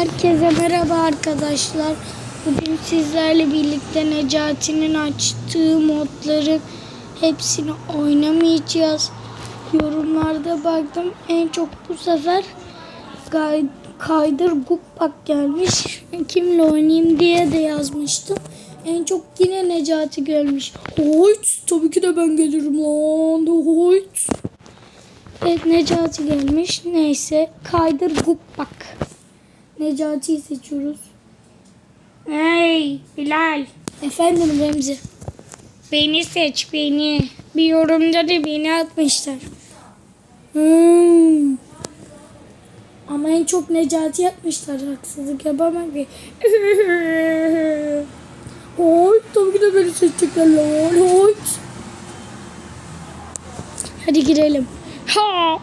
Herkese merhaba arkadaşlar. Bugün sizlerle birlikte Necati'nin açtığı modların hepsini oynamayacağız. Yorumlarda baktım en çok bu sefer Kaydır Gukbak gelmiş. Kimle oynayayım diye de yazmıştım. En çok yine Necati gelmiş. Hoyt tabii ki de ben gelirim lan. Hoyt. Evet Necati gelmiş. Neyse Kaydır Gukbak. Necati'yi seçiyoruz. Hey Bilal Efendim Remzi. beni seç beni. Bir yorumda da beni atmışlar. Hmm. Ama en çok Necati yapmışlar. Haksızlık yapamam ki. Oy tabii ki de beni seçecekler lan. Oy. Hadi girelim. Ha!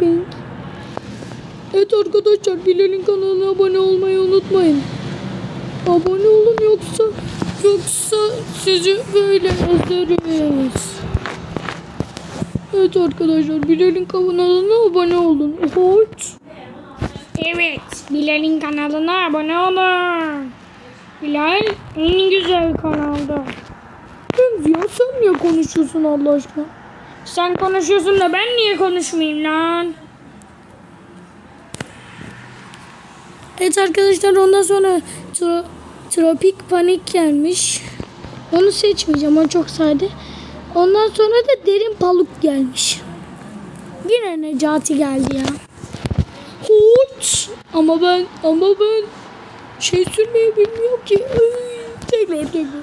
Ben- Evet arkadaşlar Bilal'in kanalına abone olmayı unutmayın. Abone olun yoksa yoksa sizi böyle ezeriz. Evet arkadaşlar Bilal'in kanalına abone olun. Hoş. Evet Bilal'in kanalına abone olun. Bilal en güzel kanalda. Niye konuşuyorsun Allah aşkına? Sen konuşuyorsun da ben niye konuşmayayım lan? Evet arkadaşlar ondan sonra tro- tropik panik gelmiş. Onu seçmeyeceğim o çok sade. Ondan sonra da derin paluk gelmiş. Yine Necati geldi ya. Hoç. Ama ben ama ben şey sürmeyi bilmiyorum ki. Ay, tekrar tekrar.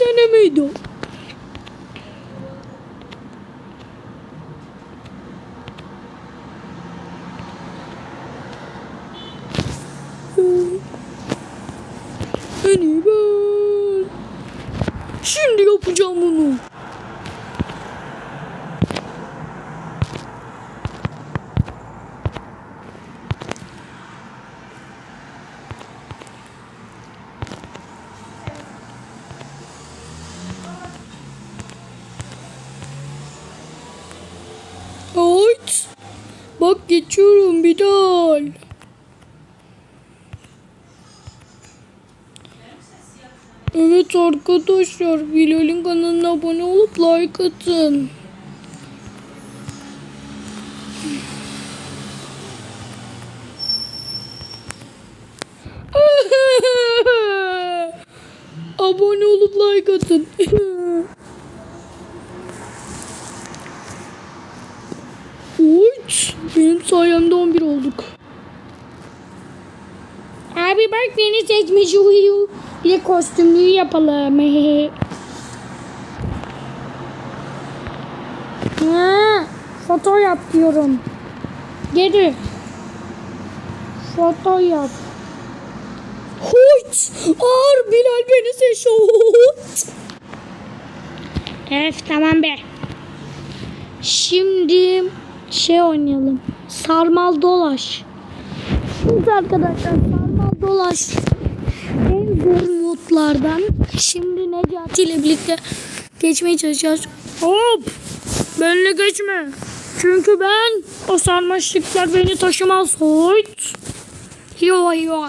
Denemeydi o. En iyi ben. Şimdi yapacağım bunu. Bak geçiyorum Bilal. Evet arkadaşlar Bilal'in kanalına abone olup like atın. abone olup like atın. Uç, benim sayemde 11 olduk. Abi bak beni seçmiş uyu. Bir de kostümlüğü yapalım. ha, foto yap diyorum. Geri. Foto yap. Hoyt! Ağır Bilal beni seç. Hoyt! Evet tamam be. Şimdi şey oynayalım. Sarmal dolaş. Şimdi arkadaşlar sarmal dolaş modlardan. Şimdi Necati ile birlikte geçmeye çalışacağız. Hop. Benimle geçme. Çünkü ben o sarmaşıklar beni taşımaz. Hoyt. Yo yo.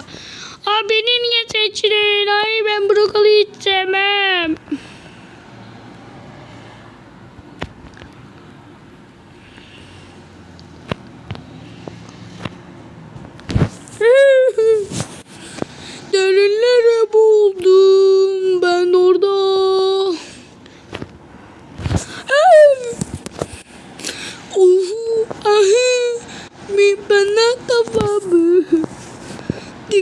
Niye seçtin? Ay ben brokoli hiç.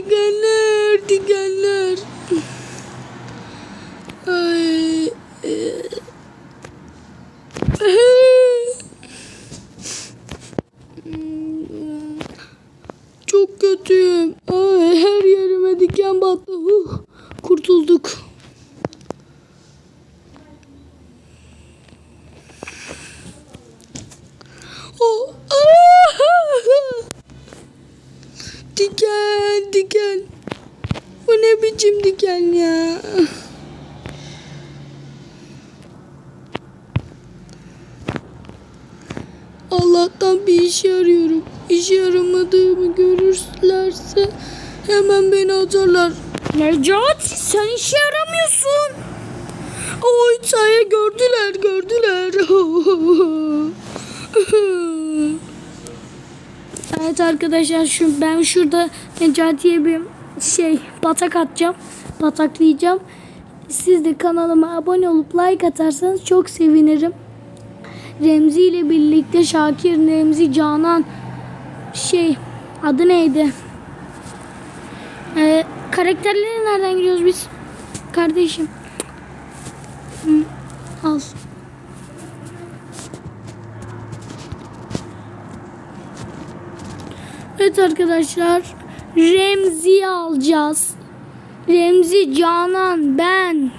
dikenler dikenler. Ay. Çok kötüyüm. Ay, her yerime diken battı. Uh, kurtulduk. İçim diken ya. Allah'tan bir işe arıyorum. İşe yaramadığımı görürlerse hemen beni atarlar. Necati sen işe yaramıyorsun. Oy saye gördüler gördüler. Evet arkadaşlar şu ben şurada Necati'ye bir şey batak atacağım. Bataklayacağım. Siz de kanalıma abone olup like atarsanız çok sevinirim. Remzi ile birlikte Şakir, Remzi, Canan şey adı neydi? Ee, karakterleri nereden giriyoruz biz? Kardeşim. Al. Evet arkadaşlar. Remzi'yi alacağız. Remzi, Canan, ben.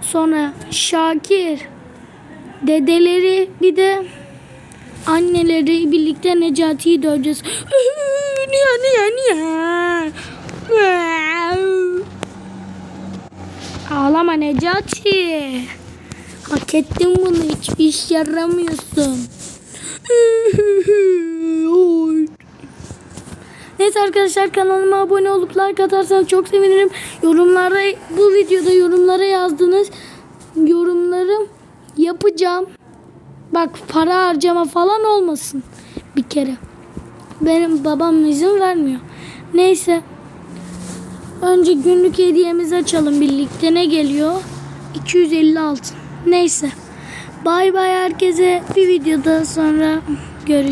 Sonra Şakir. Dedeleri bir de anneleri birlikte Necati'yi döveceğiz. niye niye niye? Ağlama Necati. Hak ettin bunu. Hiçbir iş yaramıyorsun. Neyse arkadaşlar kanalıma abone olup like atarsanız çok sevinirim. Yorumlara bu videoda yorumlara yazdığınız yorumlarım yapacağım. Bak para harcama falan olmasın bir kere. Benim babam izin vermiyor. Neyse. Önce günlük hediyemizi açalım birlikte. Ne geliyor? 250 altın. Neyse. Bay bay herkese. Bir videoda sonra görüşürüz.